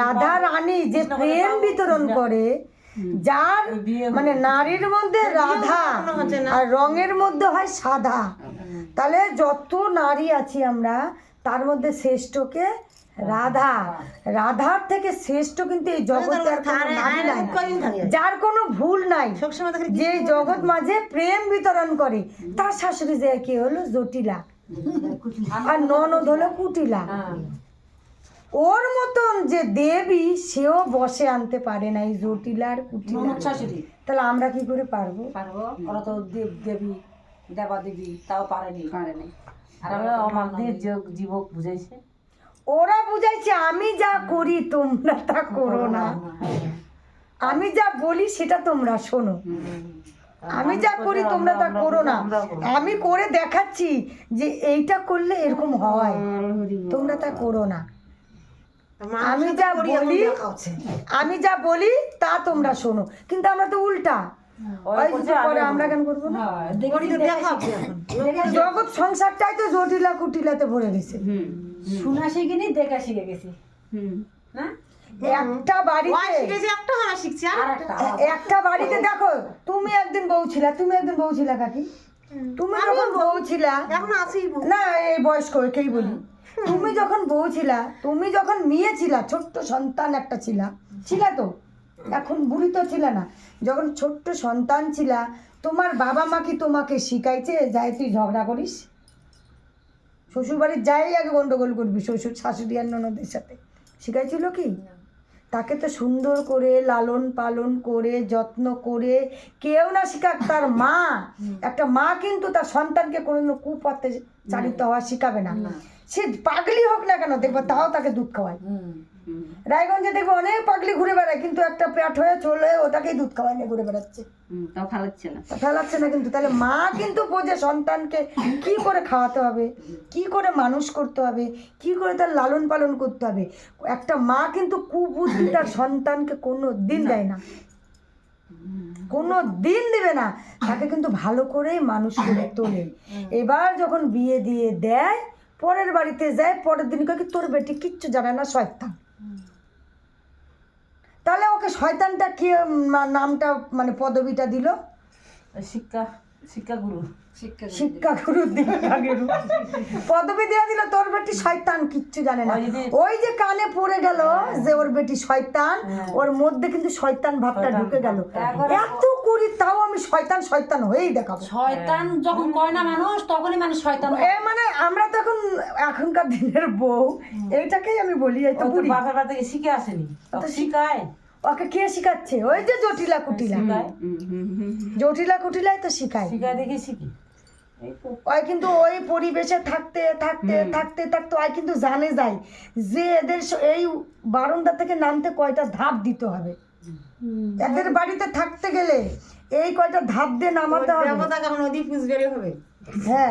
রাধা রানী যে প্রেম বিতরণ করে যার মানে নারীর মধ্যে রাধা আর রঙের মধ্যে হয় সাদা। তাহলে যত নারী আছি আমরা তার মধ্যে শ্রেষ্ঠকে রাধা। রাধার থেকে শ্রেষ্ঠ কিন্তু এই জগতে নারী নাই। যার কোনো ভুল নাই। যে জগৎ মাঝে প্রেম বিতরণ করে তার শাশুড়ি যে কি হলো জটিলা। আর ননদ হলো কুটিলা। ওর মতন যে দেবী সেও বসে আনতে পারে না এই জটিলার শাশুড়ি তাহলে আমরা কি করে পারব? পারব? ওরা তো দেব দেবী দেবা দেবী তাও পারেনি। পারেনি। আর আমরা আমাদের যোগ জীবক বুঝাইছে? ওরা বুঝাইছে আমি যা করি তোমরা তা করো না। আমি যা বলি সেটা তোমরা শোনো। আমি যা করি তোমরা তা করো না। আমি করে দেখাচ্ছি যে এইটা করলে এরকম হয়। তোমরা তা করো না। আমি যা বলি আমি যা বলি তা তোমরা শোনো। কিন্তু আমরা তো উল্টা। ওই কিছু করে আমরা কেন করব জগৎ সংসারটাই তো জটিলা কুটিলাতে ভরে গেছে। শোনা শিখিনি দেখা শিখে গেছি। না? একটা বাড়িতে আর একটা একটা। বাড়িতে দেখো তুমি একদিন বউ ছিলা তুমি একদিন বউ ছিলা কাকি? তুমি যখন বউ ছিলা এখন আছি না এই বয়স্ক বলি। তুমি যখন বউ ছিলা, তুমি যখন মেয়ে ছিলা, ছোট্ট সন্তান একটা ছিলা ছিলা তো? এখন বুড়ি তো ছিল না। যখন ছোট্ট সন্তান ছিলা, তোমার বাবা মা কি তোমাকে শিখাইছে যাই তুই ঝগড়া করিস? শ্বশুর বাড়ির যাই আগে গন্ডগোল করবি, শ্বশুর, শাশুড়ি আর ননদের সাথে। শিখাইছিল কি? তাকে তো সুন্দর করে লালন পালন করে যত্ন করে কেউ না শিখাক তার মা। একটা মা কিন্তু তার সন্তানকে কোনো কুপথে চালিত হওয়া শিখাবে না। সে পাগলি হোক না কেন দেখব তাও তাকে দুধ খাওয়ায়। রায়গঞ্জে দেখব অনেক পাগলি ঘুরে বেড়ায় কিন্তু একটা প্যাট হয়ে চলে ওটাকেই দুধ খাওয়ায় নিয়ে ঘুরে বেড়াচ্ছে। তাও খালাচ্ছে না। ফেলাচ্ছে না কিন্তু তাহলে মা কিন্তু বোঝে সন্তানকে কি করে খাওয়াতে হবে কি করে মানুষ করতে হবে কি করে তার লালন পালন করতে হবে। একটা মা কিন্তু কুবুদ্ধি তার সন্তানকে কোনো দিন দেয় না। কোনো দিন দিবে না। তাকে কিন্তু ভালো করেই মানুষ করে তোলে। এবার যখন বিয়ে দিয়ে দেয় পরের বাড়িতে যায় পরের দিন কি তোর বেটি কিচ্ছু জানে না শয়তান। তাহলে ওকে শয়তানটা কি নামটা মানে পদবিটা দিল? শিক্ষা শিক্ষা গুরু। শিক্ষা গুরু দীক্ষাগুরু পদবি দেওয়া দিল তোর বেটি শয়তান কিচ্ছু জানে না। ওই যে- ওই যে কানে পড়ে গেল যে ওর বেটি শয়তান ওর মধ্যে কিন্তু শয়তান ভাবটা ঢুকে গেল। এত করি তাও আমি শয়তান শয়তান হয়েই দেখাবো। শয়তান যখন কয় না মানুষ তখনই মানুষ শয়তান এ মানে আমরা তো এখন এখনকার দিনের বউ এইটাকেই আমি বলি এই তো বুড়ি। বাপের বাড়ি থেকে শিখে আসেনি। তো শিখায়। ওকে কে শিখাচ্ছে? ওই যে জটিলা কুটিলা। শিখায়। জটিলা কুটিলাই তো শিখায়। শিখায় দেখে শিখি। ওই কিন্তু ওই পরিবেশে থাকতে থাকতে থাকতে থাকতে ওই কিন্তু জানে যায় যে এদের এই বারান্দা থেকে নামতে কয়টা ধাপ দিতে হবে। এদের বাড়িতে থাকতে গেলে এই কয়টা ধাপ দিয়ে নামাতে হবে? দেবতা কেমন নদী পুজবেরে হবে। হ্যাঁ।